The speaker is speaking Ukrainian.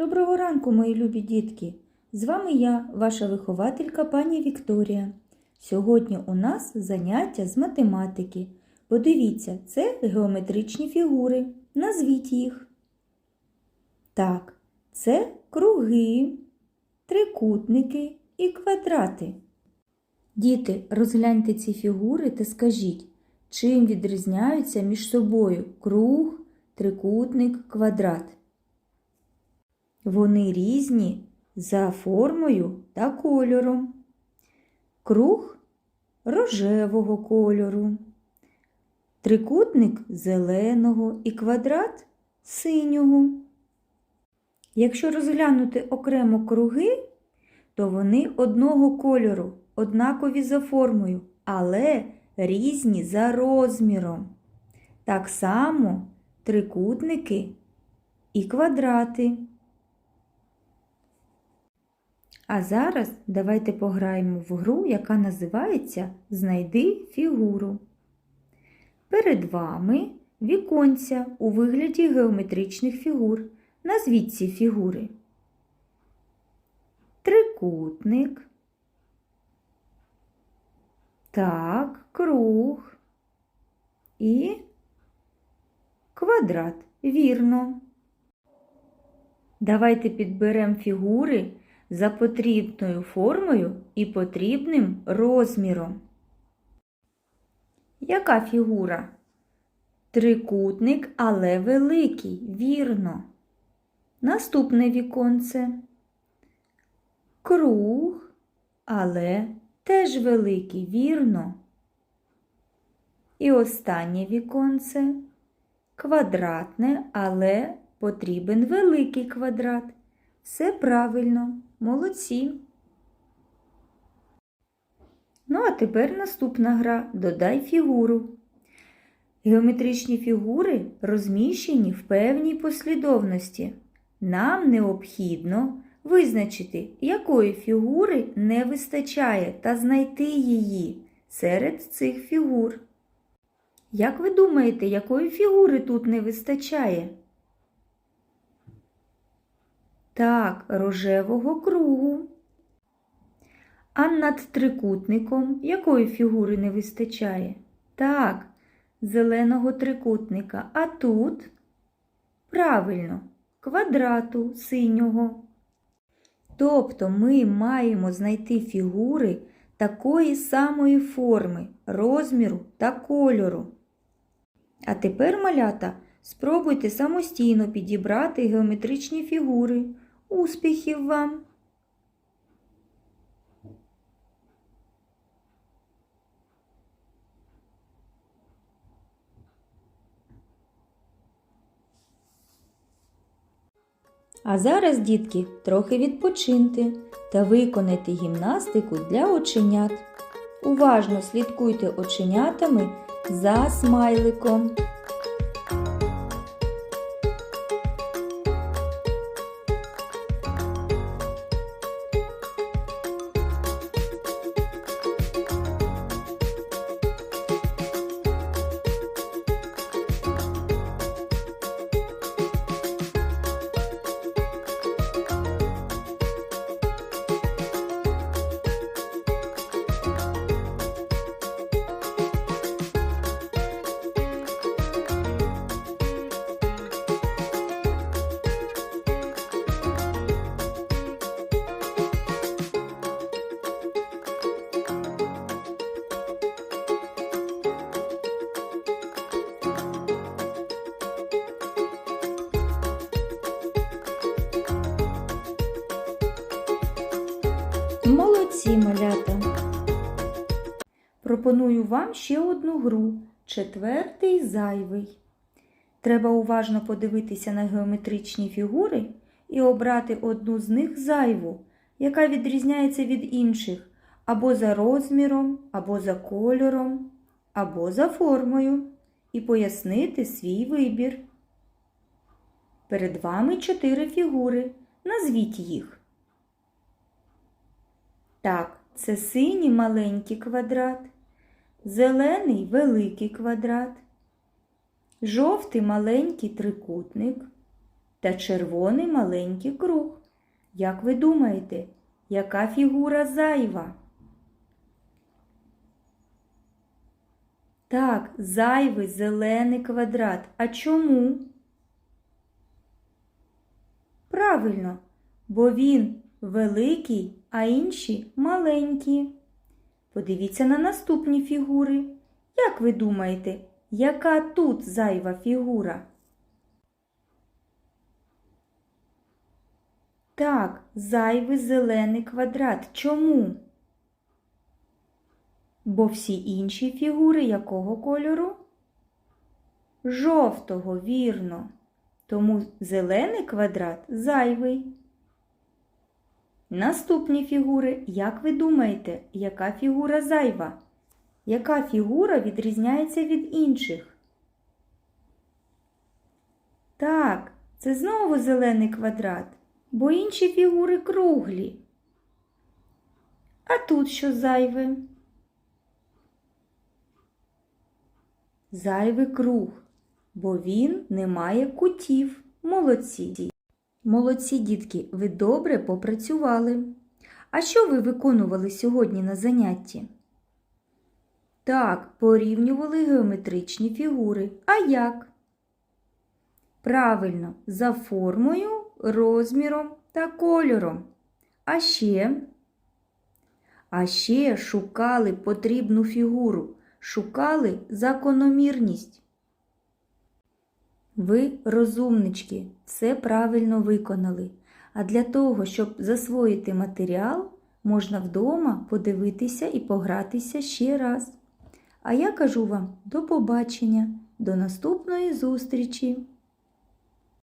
Доброго ранку, мої любі дітки! З вами я, ваша вихователька пані Вікторія. Сьогодні у нас заняття з математики. Подивіться, це геометричні фігури. Назвіть їх. Так, це круги, трикутники і квадрати. Діти, розгляньте ці фігури та скажіть, чим відрізняються між собою круг, трикутник, квадрат. Вони різні за формою та кольором. Круг рожевого кольору, трикутник зеленого і квадрат синього. Якщо розглянути окремо круги, то вони одного кольору, однакові за формою, але різні за розміром. Так само трикутники і квадрати. А зараз давайте пограємо в гру, яка називається Знайди фігуру. Перед вами віконця у вигляді геометричних фігур. Назвіть ці фігури. Трикутник. Так, круг і квадрат. Вірно. Давайте підберемо фігури за потрібною формою і потрібним розміром. Яка фігура? Трикутник, але великий, вірно. Наступне віконце. Круг, але теж великий, вірно. І останнє віконце. Квадратне, але потрібен великий квадрат. Все правильно, молодці. Ну, а тепер наступна гра Додай фігуру. Геометричні фігури розміщені в певній послідовності. Нам необхідно визначити, якої фігури не вистачає та знайти її серед цих фігур. Як ви думаєте, якої фігури тут не вистачає? Так, рожевого кругу. А над трикутником якої фігури не вистачає? Так, зеленого трикутника. А тут правильно, квадрату синього. Тобто ми маємо знайти фігури такої самої форми, розміру та кольору. А тепер, малята, спробуйте самостійно підібрати геометричні фігури. Успіхів вам! А зараз, дітки, трохи відпочиньте та виконайте гімнастику для оченят. Уважно слідкуйте оченятами за смайликом. Молодці, малята! Пропоную вам ще одну гру. Четвертий зайвий. Треба уважно подивитися на геометричні фігури і обрати одну з них зайву, яка відрізняється від інших або за розміром, або за кольором, або за формою, і пояснити свій вибір. Перед вами чотири фігури. Назвіть їх. Так, це синій маленький квадрат, зелений великий квадрат, жовтий маленький трикутник, та червоний маленький круг. Як ви думаєте, яка фігура зайва? Так, зайвий зелений квадрат. А чому? Правильно, бо він великий, а інші маленькі. Подивіться на наступні фігури. Як ви думаєте, яка тут зайва фігура? Так, зайвий зелений квадрат. Чому? Бо всі інші фігури якого кольору? Жовтого, вірно. Тому зелений квадрат зайвий. Наступні фігури. Як ви думаєте, яка фігура зайва? Яка фігура відрізняється від інших? Так, це знову зелений квадрат, бо інші фігури круглі. А тут що зайве? Зайвий круг, бо він не має кутів. Молодці. Молодці, дітки, ви добре попрацювали. А що ви виконували сьогодні на занятті? Так, порівнювали геометричні фігури. А як? Правильно, за формою, розміром та кольором. А ще? А ще шукали потрібну фігуру, шукали закономірність. Ви, розумнички, все правильно виконали. А для того, щоб засвоїти матеріал, можна вдома подивитися і погратися ще раз. А я кажу вам до побачення, до наступної зустрічі!